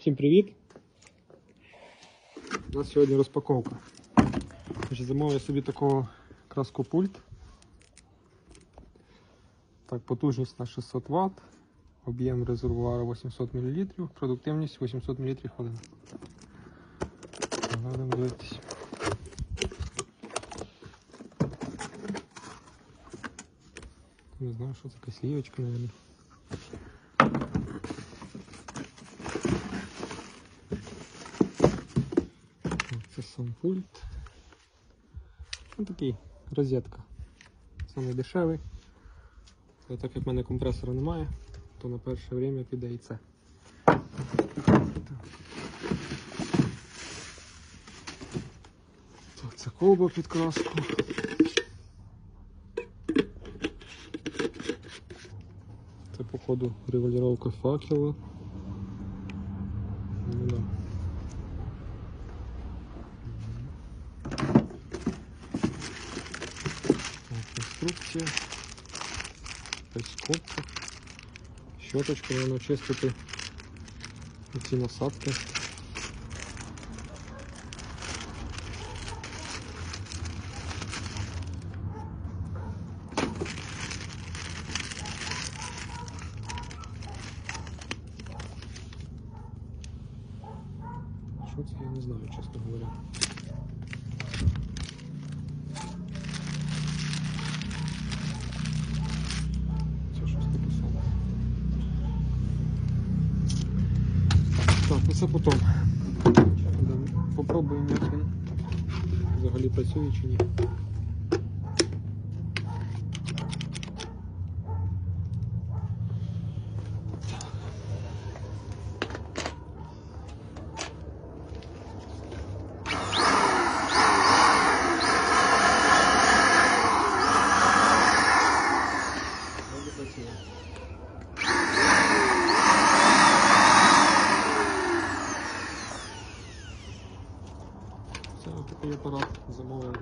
Всім привіт! У нас сьогодні розпаковка. Значить, Замовив я собі такого краскопульт. Так, потужність на 600 Вт, об'єм резервуара 800 мл, продуктивність 800 мл хвилин. Будемо дивитися. Не знаю, що це якась лівочка, мабуть. Сам пульт. Ось такий розетка. Самий дешевий. Але так як в мене компресора немає, то на перше время піде і це. Так. Це колба під краску. Це походу регулювання факела. Ну да. інструкція. Якась копка. Щоточку можна чистити ці насадки. Що це я не знаю, чесно говоря. Так, ну це потім. Будемо- Попробуємо, як він взагалі працює чи ні. Це такий апарат замовив